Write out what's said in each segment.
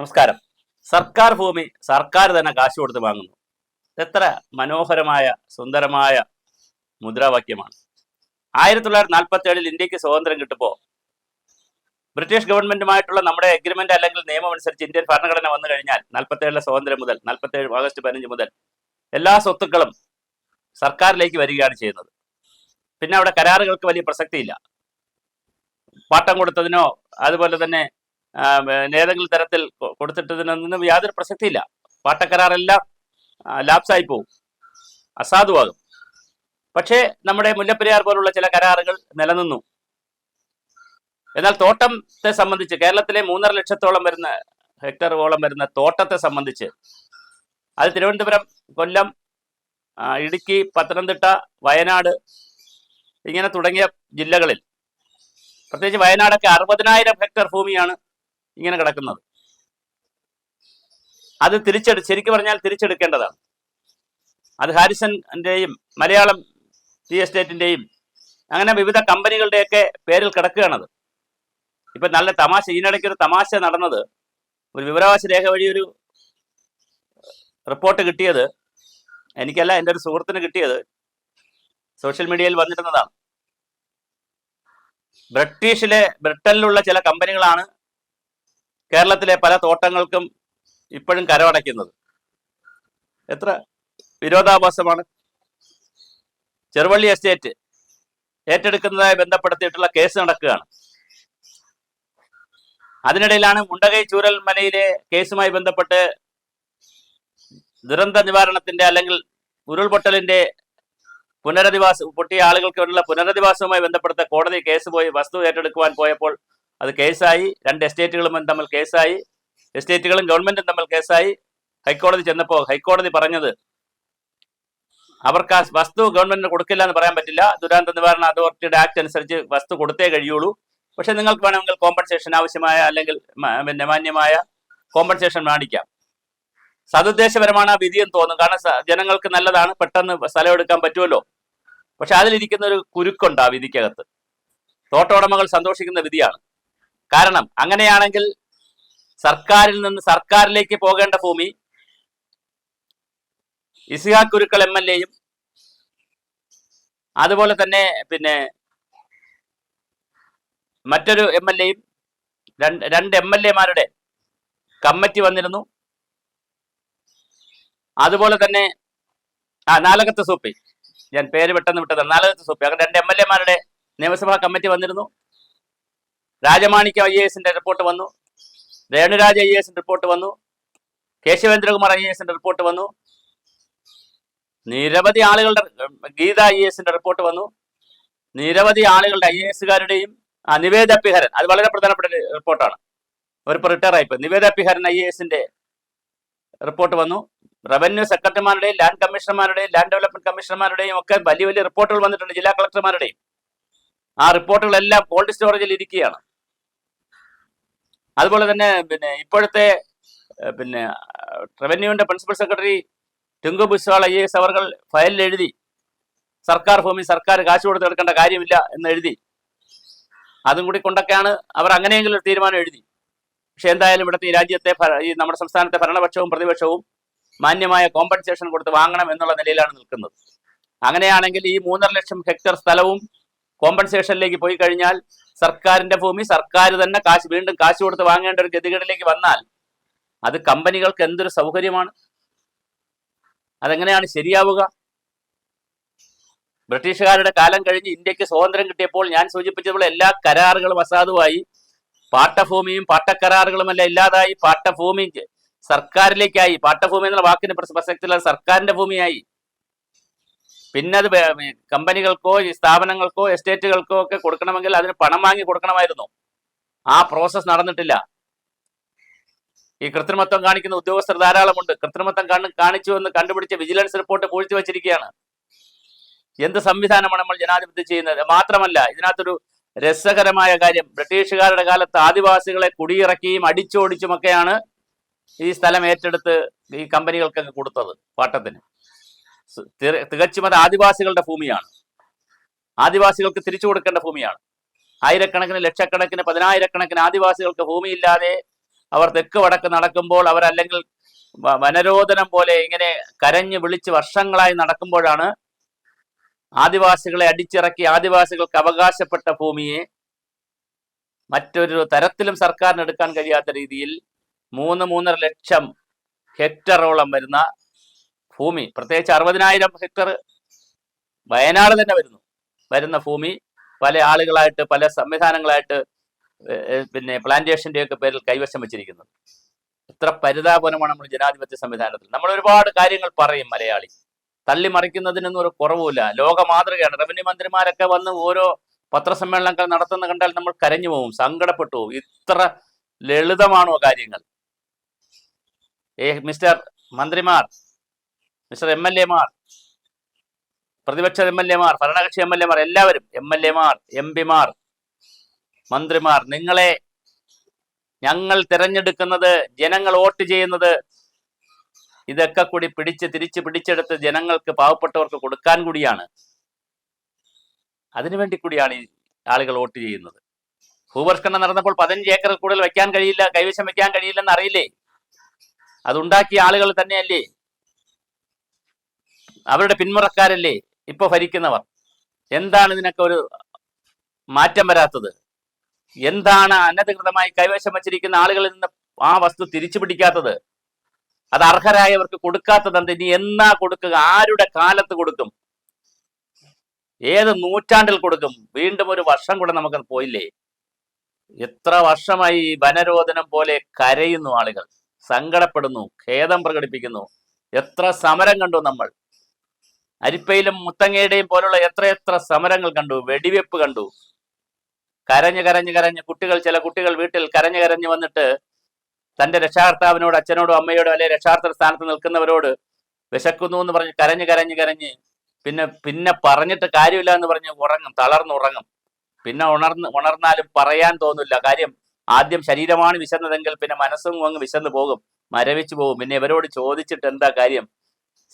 നമസ്കാരം. സർക്കാർ ഭൂമി സർക്കാർ തന്നെ കാശ് കൊടുത്ത് വാങ്ങുന്നു. എത്ര മനോഹരമായ സുന്ദരമായ മുദ്രാവാക്യമാണ്. ആയിരത്തി തൊള്ളായിരത്തി നാൽപ്പത്തി ഏഴിൽ ഇന്ത്യയ്ക്ക് സ്വാതന്ത്ര്യം കിട്ടുമ്പോൾ ബ്രിട്ടീഷ് ഗവൺമെന്റുമായിട്ടുള്ള നമ്മുടെ എഗ്രിമെന്റ് അല്ലെങ്കിൽ നിയമം അനുസരിച്ച് ഇന്ത്യൻ ഭരണഘടന വന്നു കഴിഞ്ഞാൽ നാൽപ്പത്തി ഏഴിലെ സ്വാതന്ത്ര്യം മുതൽ നാൽപ്പത്തി ഏഴ് ഓഗസ്റ്റ് പതിനഞ്ച് മുതൽ എല്ലാ സ്വത്തുക്കളും സർക്കാരിലേക്ക് വരികയാണ് ചെയ്യുന്നത്. പിന്നെ അവിടെ കരാറുകൾക്ക് വലിയ പ്രസക്തിയില്ല. പാട്ടം കൊടുത്തതിനോ അതുപോലെ തന്നെ ഏതെങ്കിലും തരത്തിൽ കൊടുത്തിട്ടതിനൊന്നും യാതൊരു പ്രസക്തിയില്ല. പാട്ടക്കരാറെല്ലാം ലാപ്സായി പോകും അസാധുവാകും. പക്ഷേ നമ്മുടെ മുല്ലപ്പെരിയാർ പോലുള്ള ചില കരാറുകൾ നിലനിന്നു. എന്നാൽ തോട്ടത്തെ സംബന്ധിച്ച് കേരളത്തിലെ മൂന്നര ലക്ഷത്തോളം വരുന്ന ഹെക്ടറോളം വരുന്ന തോട്ടത്തെ സംബന്ധിച്ച് അത് തിരുവനന്തപുരം കൊല്ലം ഇടുക്കി പത്തനംതിട്ട വയനാട് ഇങ്ങനെ തുടങ്ങിയ ജില്ലകളിൽ. പ്രത്യേകിച്ച് വയനാടൊക്കെ അറുപതിനായിരം ഹെക്ടർ ഭൂമിയാണ് ഇങ്ങനെ കിടക്കുന്നത്. അത് തിരിച്ചെടു ശരിക്കും പറഞ്ഞാൽ തിരിച്ചെടുക്കേണ്ടതാണ്. അത് ഹാരിസന്റെയും മലയാളം ടി എസ്റ്റേറ്റിന്റെയും അങ്ങനെ വിവിധ കമ്പനികളുടെയൊക്കെ പേരിൽ കിടക്കുകയാണത്. ഇപ്പൊ നല്ല തമാശ ഇതിനിടയ്ക്ക് ഒരു തമാശ നടന്നത് ഒരു വിവരാവകാശ രേഖ വഴി ഒരു റിപ്പോർട്ട് കിട്ടിയത് എനിക്കല്ല എന്റെ ഒരു സുഹൃത്തിന് കിട്ടിയത് സോഷ്യൽ മീഡിയയിൽ വന്നിരുന്നതാണ്. ബ്രിട്ടീഷിലെ ബ്രിട്ടനിലുള്ള ചില കമ്പനികളാണ് കേരളത്തിലെ പല തോട്ടങ്ങൾക്കും ഇപ്പോഴും കരമടയ്ക്കുന്നത്. എത്ര വിരോധാഭാസമാണ്. ചെറുവള്ളി എസ്റ്റേറ്റ് ഏറ്റെടുക്കുന്നതായി ബന്ധപ്പെടുത്തിയിട്ടുള്ള കേസ് നടക്കുകയാണ്. അതിനിടയിലാണ് മുണ്ടകൈ ചൂരൽ മലയിലെ കേസുമായി ബന്ധപ്പെട്ട് ദുരന്ത നിവാരണത്തിന്റെ അല്ലെങ്കിൽ ഉരുൾപൊട്ടലിന്റെ പുനരധിവാസം പൊട്ടിയ ആളുകൾക്ക് വേണ്ടിയുള്ള പുനരധിവാസവുമായി ബന്ധപ്പെടുത്ത കോടതി കേസ് പോയി വസ്തു ഏറ്റെടുക്കുവാൻ പോയപ്പോൾ അത് കേസായി. രണ്ട് എസ്റ്റേറ്റുകളും തമ്മിൽ കേസായി. എസ്റ്റേറ്റുകളും ഗവൺമെന്റും തമ്മിൽ കേസായി. ഹൈക്കോടതി ചെന്നപ്പോൾ ഹൈക്കോടതി പറഞ്ഞത് അവർക്ക് ആ വസ്തു ഗവൺമെന്റിന് കൊടുക്കില്ല എന്ന് പറയാൻ പറ്റില്ല. ദുരന്ത നിവാരണ അതോറിറ്റിയുടെ ആക്ട് അനുസരിച്ച് വസ്തു കൊടുത്തേ കഴിയുള്ളൂ. പക്ഷെ നിങ്ങൾക്ക് വേണമെങ്കിൽ കോമ്പൻസേഷൻ ആവശ്യമായ അല്ലെങ്കിൽ പിന്നെ മാന്യമായ കോമ്പൻസേഷൻ മേടിക്കാം. സതുദ്ദേശപരമാണ് ആ വിധിയെന്ന് തോന്നും. കാരണം ജനങ്ങൾക്ക് നല്ലതാണ്. പെട്ടെന്ന് സ്ഥലം എടുക്കാൻ പറ്റുമല്ലോ. പക്ഷെ അതിലിരിക്കുന്ന ഒരു കുരുക്കുണ്ട് ആ വിധിക്കകത്ത്. തോട്ടോടമകൾ സന്തോഷിക്കുന്ന വിധിയാണ്. കാരണം അങ്ങനെയാണെങ്കിൽ സർക്കാരിൽ നിന്ന് സർക്കാരിലേക്ക് പോകേണ്ട ഭൂമി ഇസിഹാഖ് കുരുക്കൾ എം എൽ എയും അതുപോലെ തന്നെ പിന്നെ മറ്റൊരു എം എൽ എയും രണ്ട് രണ്ട് എം എൽ എമാരുടെ കമ്മിറ്റി വന്നിരുന്നു. അതുപോലെ തന്നെ ആ നാലകത്ത് സൂപ്പി. ഞാൻ പേര് പെട്ടെന്ന് വിട്ടതാണ്. നാലകത്ത് സൂപ്പി. അങ്ങനെ രണ്ട് എം എൽ എമാരുടെ നിയമസഭാ കമ്മിറ്റി വന്നിരുന്നു. രാജമാണിക്യം ഐ എ എസിന്റെ റിപ്പോർട്ട് വന്നു. രേണുരാജ് ഐ എ എസിന്റെ റിപ്പോർട്ട് വന്നു. കേശവേന്ദ്രകുമാർ ഐ എ എസിന്റെ റിപ്പോർട്ട് വന്നു. നിരവധി ആളുകളുടെ ഗീത ഐ എ എസിന്റെ റിപ്പോർട്ട് വന്നു. നിരവധി ആളുകളുടെ ഐ എ എസുകാരുടെയും നിവേദ പിഹരൻ അത് വളരെ പ്രധാനപ്പെട്ട റിപ്പോർട്ടാണ് അവരിപ്പോൾ റിട്ടയർ ആയിപ്പോ നിവേദ പിഹരൻ ഐ എ എസിന്റെ റിപ്പോർട്ട് വന്നു. റവന്യൂ സെക്രട്ടറിമാരുടെയും ലാൻഡ് കമ്മീഷണർമാരുടെയും ലാൻഡ് ഡെവലപ്മെന്റ് കമ്മീഷണർമാരുടെയും ഒക്കെ വലിയ വലിയ റിപ്പോർട്ടുകൾ വന്നിട്ടുണ്ട് ജില്ലാ കളക്ടർമാരുടെയും ആ റിപ്പോർട്ടുകളെല്ലാം കോൾഡ് സ്റ്റോറേജിൽ ഇരിക്കുകയാണ്. അതുപോലെ തന്നെ പിന്നെ ഇപ്പോഴത്തെ പിന്നെ റവന്യൂവിന്റെ principal secretary Tinku Biswal I S അവർ ഫയലിൽ എഴുതി സർക്കാർ ഭൂമി സർക്കാർ കാശ് കൊടുത്ത് എടുക്കേണ്ട കാര്യമില്ല എന്ന് എഴുതി. അതും കൂടി കൊണ്ടൊക്കെയാണ് അവർ അങ്ങനെയെങ്കിലും ഒരു തീരുമാനം എഴുതി. പക്ഷെ എന്തായാലും ഇവിടുത്തെ ഈ രാജ്യത്തെ ഈ നമ്മുടെ സംസ്ഥാനത്തെ ഭരണപക്ഷവും പ്രതിപക്ഷവും മാന്യമായ കോമ്പൻസേഷൻ കൊടുത്ത് വാങ്ങണം എന്നുള്ള നിലയിലാണ് നിൽക്കുന്നത്. അങ്ങനെയാണെങ്കിൽ ഈ മൂന്നര ലക്ഷം ഹെക്ടർ സ്ഥലവും കോമ്പൻസേഷനിലേക്ക് പോയി കഴിഞ്ഞാൽ സർക്കാരിന്റെ ഭൂമി സർക്കാർ തന്നെ കാശ് വീണ്ടും കാശ് കൊടുത്ത് വാങ്ങേണ്ട ഒരു ഗതികേടിലേക്ക് വന്നാൽ അത് കമ്പനികൾക്ക് എന്തൊരു സൗകര്യമാണ്? അതെങ്ങനെയാണ് ശരിയാവുക? ബ്രിട്ടീഷുകാരുടെ കാലം കഴിഞ്ഞ് ഇന്ത്യയ്ക്ക് സ്വാതന്ത്ര്യം കിട്ടിയപ്പോൾ ഞാൻ സൂചിപ്പിച്ചതുപോലെ എല്ലാ കരാറുകളും അസാധുവായി. പാട്ടഭൂമിയും പാട്ടക്കരാറുകളുമെല്ലാം ഇല്ലാതായി. പാട്ടഭൂമിക്ക് സർക്കാരിലേക്കായി. പാട്ടഭൂമി എന്നുള്ള വാക്കിന് പ്രസ- പ്രസക്തിയുള്ള സർക്കാരിന്റെ ഭൂമിയായി. പിന്നെ അത് കമ്പനികൾക്കോ സ്ഥാപനങ്ങൾക്കോ എസ്റ്റേറ്റുകൾക്കോ ഒക്കെ കൊടുക്കണമെങ്കിൽ അതിന് പണം വാങ്ങി കൊടുക്കണമായിരുന്നു. ആ പ്രോസസ് നടന്നിട്ടില്ല. ഈ കൃത്രിമത്വം കാണിക്കുന്ന ഉദ്യോഗസ്ഥർ ധാരാളമുണ്ട്. കൃത്രിമത്വം കാണി- കാണിച്ചു എന്ന് കണ്ടുപിടിച്ച വിജിലൻസ് റിപ്പോർട്ട് പൂഴ്ത്തി വച്ചിരിക്കുകയാണ്. എന്ത് സംവിധാനമാണ് നമ്മൾ ജനാധിപത്യം ചെയ്യുന്നത്? മാത്രമല്ല ഇതിനകത്തൊരു രസകരമായ കാര്യം. ബ്രിട്ടീഷുകാരുടെ കാലത്ത് ആദിവാസികളെ കുടിയിറക്കിയും അടിച്ചോടിച്ചുമൊക്കെയാണ് ഈ സ്ഥലം ഏറ്റെടുത്ത് ഈ കമ്പനികൾക്കൊക്കെ കൊടുത്തത് പാട്ടത്തിന്. തികച്ചും അത് ആദിവാസികളുടെ ഭൂമിയാണ്. ആദിവാസികൾക്ക് തിരിച്ചു കൊടുക്കേണ്ട ഭൂമിയാണ്. ആയിരക്കണക്കിന് ലക്ഷക്കണക്കിന് പതിനായിരക്കണക്കിന് ആദിവാസികൾക്ക് ഭൂമിയില്ലാതെ അവർ തെക്ക് വടക്ക് നടക്കുമ്പോൾ അവരല്ലെങ്കിൽ വനരോധനം പോലെ ഇങ്ങനെ കരഞ്ഞു വിളിച്ച് വർഷങ്ങളായി നടക്കുമ്പോഴാണ് ആദിവാസികളെ അടിച്ചിറക്കി ആദിവാസികൾക്ക് അവകാശപ്പെട്ട ഭൂമിയെ മറ്റൊരു തരത്തിലും സർക്കാരിന് എടുക്കാൻ കഴിയാത്ത രീതിയിൽ മൂന്ന് മൂന്നര ലക്ഷം ഹെക്ടറോളം വരുന്ന ഭൂമി. പ്രത്യേകിച്ച് അറുപതിനായിരം ഹെക്ടർ വയനാട് തന്നെ വരുന്നു. വരുന്ന ഭൂമി പല ആളുകളായിട്ട് പല സംവിധാനങ്ങളായിട്ട് പിന്നെ പ്ലാന്റേഷന്റെ ഒക്കെ പേരിൽ കൈവശം വെച്ചിരിക്കുന്നത് ഇത്ര പരിതാപനമാണ് നമ്മൾ ജനാധിപത്യ സംവിധാനത്തിൽ. നമ്മൾ ഒരുപാട് കാര്യങ്ങൾ പറയും മലയാളി. തള്ളി മറിക്കുന്നതിനൊന്നും ഒരു കുറവുമില്ല. ലോക മാതൃകയാണ്. റവന്യൂ മന്ത്രിമാരൊക്കെ വന്ന് ഓരോ പത്രസമ്മേളനങ്ങൾ നടത്തുന്ന കണ്ടാൽ നമ്മൾ കരഞ്ഞു പോവും സങ്കടപ്പെട്ടു പോവും. ഇത്ര ലളിതമാണോ കാര്യങ്ങൾ? ഏ മിസ്റ്റർ മന്ത്രിമാർ മിസ്റ്റർ എം എൽ എമാർ പ്രതിപക്ഷ എം എൽ എമാർ ഭരണകക്ഷി എം എൽ എമാർ എല്ലാവരും എം എൽ എമാർ എം പിമാർ മന്ത്രിമാർ നിങ്ങളെ ഞങ്ങൾ തിരഞ്ഞെടുക്കുന്നത് ജനങ്ങൾ വോട്ട് ചെയ്യുന്നത് ഇതൊക്കെ കൂടി പിടിച്ച് തിരിച്ച് പിടിച്ചെടുത്ത് ജനങ്ങൾക്ക് പാവപ്പെട്ടവർക്ക് കൊടുക്കാൻ കൂടിയാണ്. അതിനുവേണ്ടി കൂടിയാണ് ഈ ആളുകൾ വോട്ട് ചെയ്യുന്നത്. ഭൂപരിഷ്കരണം നടന്നപ്പോൾ പതിനഞ്ച് ഏക്കർ കൂടുതൽ വെക്കാൻ കഴിയില്ല കൈവശം വെക്കാൻ കഴിയില്ലെന്ന് അറിയില്ലേ? അതുണ്ടാക്കിയ ആളുകൾ തന്നെയല്ലേ? അവരുടെ പിന്മുറക്കാരല്ലേ ഇപ്പൊ ഭരിക്കുന്നവർ? എന്താണ് ഇതിനൊക്കെ ഒരു മാറ്റം വരാത്തത്? എന്താണ് അനധികൃതമായി കൈവശം വച്ചിരിക്കുന്ന ആളുകളിൽ നിന്ന് ആ വസ്തു തിരിച്ചു പിടിക്കാത്തത്? അത് അർഹരായവർക്ക് കൊടുക്കാത്തത് എന്ത്? ഇനി എന്നാ കൊടുക്കുക? ആരുടെ കാലത്ത് കൊടുക്കും? ഏത് നൂറ്റാണ്ടിൽ കൊടുക്കും? വീണ്ടും ഒരു വർഷം കൂടെ നമുക്ക് പോയില്ലേ? എത്ര വർഷമായി വനരോധനം പോലെ കരയുന്നു ആളുകൾ. സങ്കടപ്പെടുന്നു ഖേദം പ്രകടിപ്പിക്കുന്നു. എത്ര സമരം കണ്ടു നമ്മൾ? അരിപ്പയിലും മുത്തങ്ങയുടെയും പോലുള്ള എത്രയെത്ര സമരങ്ങൾ കണ്ടു വെടിവെപ്പ് കണ്ടു. കരഞ്ഞ് കരഞ്ഞ് കരഞ്ഞ് കുട്ടികൾ ചില കുട്ടികൾ വീട്ടിൽ കരഞ്ഞ് കരഞ്ഞ് വന്നിട്ട് തന്റെ രക്ഷാകർത്താവിനോട് അച്ഛനോടും അമ്മയോടും അല്ലെ രക്ഷാർത്ഥ സ്ഥാനത്ത് നിൽക്കുന്നവരോട് വിശക്കുന്നു എന്ന് പറഞ്ഞ് കരഞ്ഞ് കരഞ്ഞ് കരഞ്ഞ് പിന്നെ പിന്നെ പറഞ്ഞിട്ട് കാര്യമില്ല എന്ന് പറഞ്ഞ് ഉറങ്ങും തളർന്നുറങ്ങും പിന്നെ ഉണർന്ന് ഉണർന്നാലും പറയാൻ തോന്നില്ല. കാര്യം ആദ്യം ശരീരമാണ് വിശന്നതെങ്കിൽ പിന്നെ മനസ്സും അങ്ങ് വിശന്നു പോകും മരവിച്ചു പോകും. പിന്നെ ഇവരോട് ചോദിച്ചിട്ട് എന്താ കാര്യം?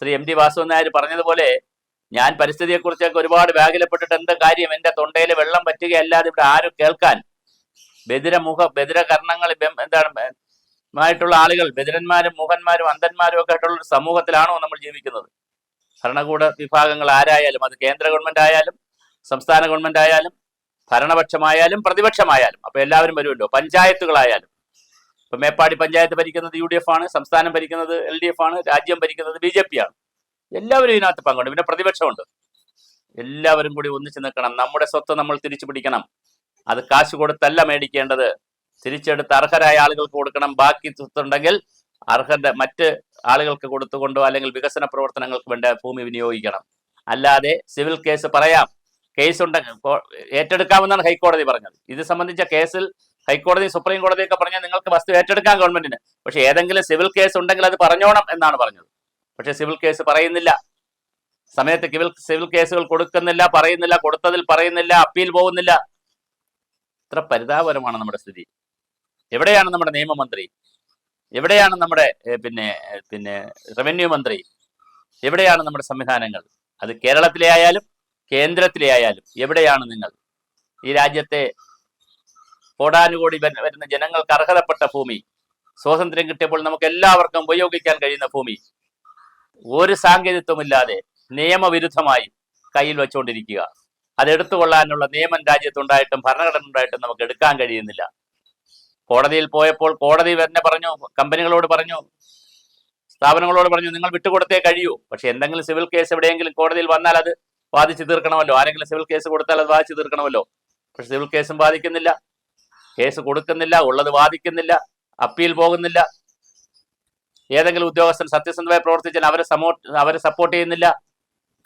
ശ്രീ എം ഡി വാസുവൻ നായർ പറഞ്ഞതുപോലെ ഞാൻ പരിസ്ഥിതിയെക്കുറിച്ചൊക്കെ ഒരുപാട് വ്യാകുലപ്പെട്ടിട്ട് എന്താ കാര്യം? എന്റെ തൊണ്ടയിൽ വെള്ളം പറ്റുകയല്ലാതെ ഇവിടെ ആരും കേൾക്കാൻ ബദിരമുഖ ബദിരകർണങ്ങൾ എന്താണ് ആയിട്ടുള്ള ആളുകൾ ബദിരന്മാരും മുഖന്മാരും അന്ധന്മാരും ഒക്കെ ആയിട്ടുള്ള ഒരു സമൂഹത്തിലാണോ നമ്മൾ ജീവിക്കുന്നത്? ഭരണകൂട വിഭാഗങ്ങൾ ആരായാലും അത് കേന്ദ്ര ഗവൺമെന്റ് ആയാലും സംസ്ഥാന ഗവൺമെന്റ് ആയാലും ഭരണപക്ഷമായാലും പ്രതിപക്ഷമായാലും അപ്പൊ എല്ലാവരും വരുമല്ലോ? പഞ്ചായത്തുകളായാലും. ഇപ്പൊ മേപ്പാടി പഞ്ചായത്ത് ഭരിക്കുന്നത് യു ഡി എഫ് ആണ് സംസ്ഥാനം ഭരിക്കുന്നത് എൽ ഡി എഫ് ആണ് രാജ്യം ഭരിക്കുന്നത് ബി ജെ പി ആണ്. എല്ലാവരും ഇതിനകത്ത് പങ്കുണ്ട്. പിന്നെ പ്രതിപക്ഷമുണ്ട്. എല്ലാവരും കൂടി ഒന്നിച്ചു നിൽക്കണം. നമ്മുടെ സ്വത്ത് നമ്മൾ തിരിച്ചു പിടിക്കണം. അത് കാശ് കൊടുത്തല്ല മേടിക്കേണ്ടത്. തിരിച്ചെടുത്ത് അർഹരായ ആളുകൾക്ക് കൊടുക്കണം. ബാക്കി സ്വത്തുണ്ടെങ്കിൽ അർഹന്റെ മറ്റ് ആളുകൾക്ക് കൊടുത്തുകൊണ്ടോ അല്ലെങ്കിൽ വികസന പ്രവർത്തനങ്ങൾക്ക് വേണ്ട ഭൂമി വിനിയോഗിക്കണം. അല്ലാതെ സിവിൽ കേസ് പറയാം. കേസ് ഉണ്ടെങ്കിൽ ഏറ്റെടുക്കാമെന്നാണ് ഹൈക്കോടതി പറഞ്ഞത്. ഇത് സംബന്ധിച്ച കേസിൽ ഹൈക്കോടതി സുപ്രീം കോടതിയൊക്കെ പറഞ്ഞാൽ നിങ്ങൾക്ക് വസ്തു ഏറ്റെടുക്കാം ഗവൺമെന്റിന്. പക്ഷെ ഏതെങ്കിലും സിവിൽ കേസ് ഉണ്ടെങ്കിൽ അത് പറഞ്ഞോണം എന്നാണ് പറഞ്ഞത്. പക്ഷെ സിവിൽ കേസ് പറയുന്നില്ല. സമയത്ത് സിവിൽ സിവിൽ കേസുകൾ കൊടുക്കുന്നില്ല പറയുന്നില്ല കൊടുത്തതിൽ പറയുന്നില്ല അപ്പീൽ പോകുന്നില്ല. ഇത്ര പരിതാപകരമാണ് നമ്മുടെ സ്ഥിതി. എവിടെയാണ് നമ്മുടെ നിയമമന്ത്രി? എവിടെയാണ് നമ്മുടെ പിന്നെ പിന്നെ റവന്യൂ മന്ത്രി? എവിടെയാണ് നമ്മുടെ സംവിധാനങ്ങൾ? അത് കേരളത്തിലെ ആയാലും കേന്ദ്രത്തിലെ ആയാലും എവിടെയാണ് നിങ്ങൾ? ഈ രാജ്യത്തെ കോടാനുകോടി വര- വരുന്ന ജനങ്ങൾക്ക് അർഹതപ്പെട്ട ഭൂമി. സ്വാതന്ത്ര്യം കിട്ടിയപ്പോൾ നമുക്ക് എല്ലാവർക്കും ഉപയോഗിക്കാൻ കഴിയുന്ന ഭൂമി. ഒരു സാങ്കേതിത്വമില്ലാതെ നിയമവിരുദ്ധമായി കയ്യിൽ വെച്ചുകൊണ്ടിരിക്കുക അത് എടുത്തുകൊള്ളാനുള്ള നിയമം രാജ്യത്തുണ്ടായിട്ടും ഭരണഘടന ഉണ്ടായിട്ടും നമുക്ക് എടുക്കാൻ കഴിയുന്നില്ല. കോടതിയിൽ പോയപ്പോൾ കോടതി തന്നെ പറഞ്ഞു കമ്പനികളോട് പറഞ്ഞു സ്ഥാപനങ്ങളോട് പറഞ്ഞു നിങ്ങൾ വിട്ടുകൊടുത്തേ കഴിയൂ. പക്ഷെ എന്തെങ്കിലും സിവിൽ കേസ് എവിടെയെങ്കിലും കോടതിയിൽ വന്നാൽ അത് വാദിച്ചു തീർക്കണമല്ലോ. ആരെങ്കിലും സിവിൽ കേസ് കൊടുത്താൽ അത് വാദിച്ചു തീർക്കണമല്ലോ. പക്ഷെ സിവിൽ കേസും ബാധിക്കുന്നില്ല. കേസ് കൊടുക്കുന്നില്ല ഉള്ളത് വാദിക്കുന്നില്ല അപ്പീൽ പോകുന്നില്ല. ഏതെങ്കിലും ഉദ്യോഗസ്ഥൻ സത്യസന്ധമായി പ്രവർത്തിച്ചാൽ അവരെ സമോ അവരെ സപ്പോർട്ട് ചെയ്യുന്നില്ല.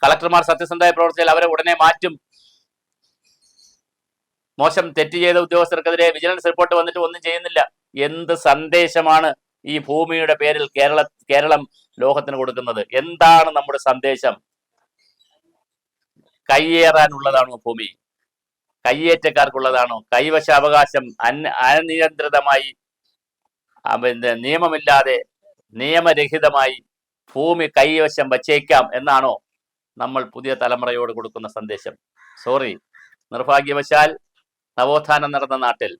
കളക്ടർമാർ സത്യസന്ധമായി പ്രവർത്തിച്ചാൽ അവരെ ഉടനെ മാറ്റും. മോശം തെറ്റ് ചെയ്ത ഉദ്യോഗസ്ഥർക്കെതിരെ വിജിലൻസ് റിപ്പോർട്ട് വന്നിട്ട് ഒന്നും ചെയ്യുന്നില്ല. എന്ത് സന്ദേശമാണ് ഈ ഭൂമിയുടെ പേരിൽ കേരള കേരളം ലോകത്തിന് കൊടുക്കുന്നത്? എന്താണ് നമ്മുടെ സന്ദേശം? കയ്യേറാനുള്ളതാണോ ഭൂമി. കയ്യേറ്റക്കാർക്കുള്ളതാണോ. കൈവശ അവകാശം അന് അനിയന്ത്രിതമായി പിന്നെ നിയമമില്ലാതെ നിയമരഹിതമായി ഭൂമി കൈവശം വച്ചേക്കാം എന്നാണോ നമ്മൾ പുതിയ തലമുറയോട് കൊടുക്കുന്ന സന്ദേശം. സോറി. നിർഭാഗ്യവശാൽ നവോത്ഥാനം നടന്ന നാട്ടിൽ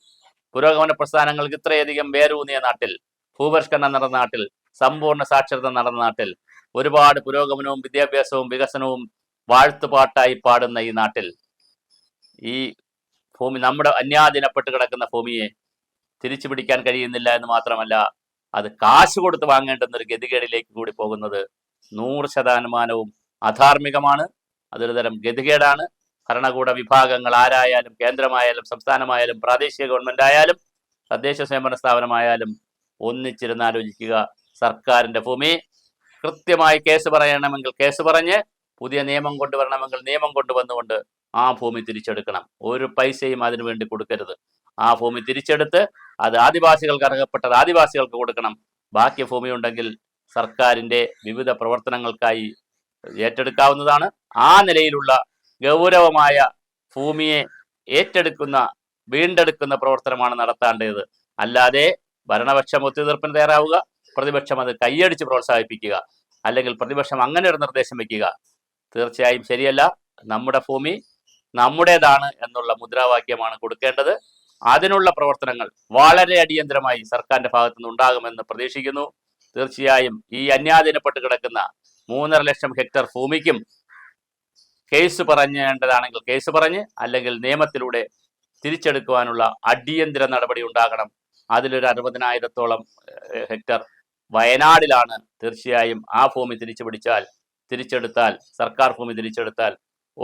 പുരോഗമന പ്രസ്ഥാനങ്ങൾക്ക് ഇത്രയധികം വേരൂന്നിയ നാട്ടിൽ ഭൂപരിഷ്കരണം നടന്ന നാട്ടിൽ സമ്പൂർണ സാക്ഷരത നടന്ന നാട്ടിൽ ഒരുപാട് പുരോഗമനവും വിദ്യാഭ്യാസവും വികസനവും വാഴ്ത്തുപാട്ടായി പാടുന്ന ഈ നാട്ടിൽ ഈ ഭൂമി നമ്മുടെ അന്യാധീനപ്പെട്ട് കിടക്കുന്ന ഭൂമിയെ തിരിച്ചു പിടിക്കാൻ കഴിയുന്നില്ല എന്ന് മാത്രമല്ല അത് കാശ് കൊടുത്ത് വാങ്ങേണ്ടുന്ന ഒരു ഗതികേടിലേക്ക് കൂടി പോകുന്നത് നൂറ് ശതമാനവും അധാർമികമാണ്. അതൊരു തരം ഗതികേടാണ്. ഭരണകൂട വിഭാഗങ്ങൾ ആരായാലും കേന്ദ്രമായാലും സംസ്ഥാനമായാലും പ്രാദേശിക ഗവൺമെന്റ് ആയാലും തദ്ദേശ സ്വയംഭരണ സ്ഥാപനമായാലും ഒന്നിച്ചിരുന്ന് ആലോചിക്കുക സർക്കാരിന്റെ ഭൂമി കൃത്യമായി കേസ് പറയണമെങ്കിൽ കേസ് പറഞ്ഞ് പുതിയ നിയമം കൊണ്ടുവരണമെങ്കിൽ നിയമം കൊണ്ടുവന്നുകൊണ്ട് ആ ഭൂമി തിരിച്ചെടുക്കണം. ഒരു പൈസയും അതിനു വേണ്ടി കൊടുക്കരുത്. ആ ഭൂമി തിരിച്ചെടുത്ത് അത് ആദിവാസികൾക്ക് അർഹപ്പെട്ടത് ആദിവാസികൾക്ക് കൊടുക്കണം. ബാക്കി ഭൂമി ഉണ്ടെങ്കിൽ സർക്കാരിന്റെ വിവിധ പ്രവർത്തനങ്ങൾക്കായി ഏറ്റെടുക്കാവുന്നതാണ്. ആ നിലയിലുള്ള ഗൗരവമായ ഭൂമിയെ ഏറ്റെടുക്കുന്ന വീണ്ടെടുക്കുന്ന പ്രവർത്തനമാണ് നടത്തേണ്ടത്. അല്ലാതെ ഭരണപക്ഷം ഒത്തുതീർപ്പിന് തയ്യാറാവുക പ്രതിപക്ഷം അത് കൈയടിച്ച് പ്രോത്സാഹിപ്പിക്കുക അല്ലെങ്കിൽ പ്രതിപക്ഷം അങ്ങനെ ഒരു നിർദ്ദേശം വയ്ക്കുക. തീർച്ചയായും ശരിയല്ല. നമ്മുടെ ഭൂമി നമ്മുടേതാണ് എന്നുള്ള മുദ്രാവാക്യമാണ് കൊടുക്കേണ്ടത്. അതിനുള്ള പ്രവർത്തനങ്ങൾ വളരെ അടിയന്തരമായി സർക്കാരിന്റെ ഭാഗത്തു നിന്ന് ഉണ്ടാകുമെന്ന് പ്രതീക്ഷിക്കുന്നു. തീർച്ചയായും ഈ അന്യാധീനപ്പെട്ട് കിടക്കുന്ന മൂന്നര ലക്ഷം ഹെക്ടർ ഭൂമിക്കും കേസ് പറഞ്ഞേണ്ടതാണെങ്കിൽ കേസ് പറഞ്ഞ് അല്ലെങ്കിൽ നിയമത്തിലൂടെ തിരിച്ചെടുക്കുവാനുള്ള അടിയന്തര നടപടി ഉണ്ടാകണം. അതിലൊരു അറുപതിനായിരത്തോളം ഹെക്ടർ വയനാടിലാണ്. തീർച്ചയായും ആ ഭൂമി തിരിച്ചു പിടിച്ചാൽ തിരിച്ചെടുത്താൽ സർക്കാർ ഭൂമി തിരിച്ചെടുത്താൽ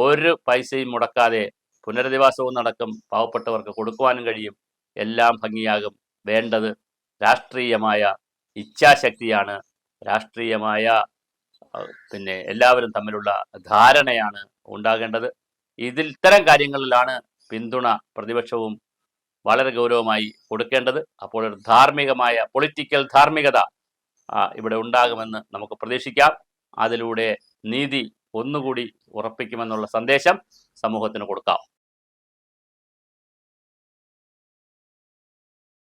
ഒരു പൈസയും മുടക്കാതെ പുനരധിവാസവും നടക്കും. പാവപ്പെട്ടവർക്ക് കൊടുക്കുവാനും കഴിയും. എല്ലാം ഭംഗിയാകും. വേണ്ടത് രാഷ്ട്രീയമായ ഇച്ഛാശക്തിയാണ്. രാഷ്ട്രീയമായ പിന്നെ എല്ലാവരും തമ്മിലുള്ള ധാരണയാണ് ഉണ്ടാകേണ്ടത്. ഇതിൽ ഇത്തരം കാര്യങ്ങളിലാണ് പിന്തുണ പ്രതിപക്ഷവും വളരെ ഗൗരവമായി കൊടുക്കേണ്ടത്. അപ്പോൾ ഒരു ധാർമ്മികമായ പൊളിറ്റിക്കൽ ധാർമ്മികത ഇവിടെ ഉണ്ടാകുമെന്ന് നമുക്ക് പ്രതീക്ഷിക്കാം. അതിലൂടെ നീതി ഒന്നുകൂടി ഉറപ്പിക്കുമെന്നുള്ള സന്ദേശം സമൂഹത്തിന് കൊടുക്കാം.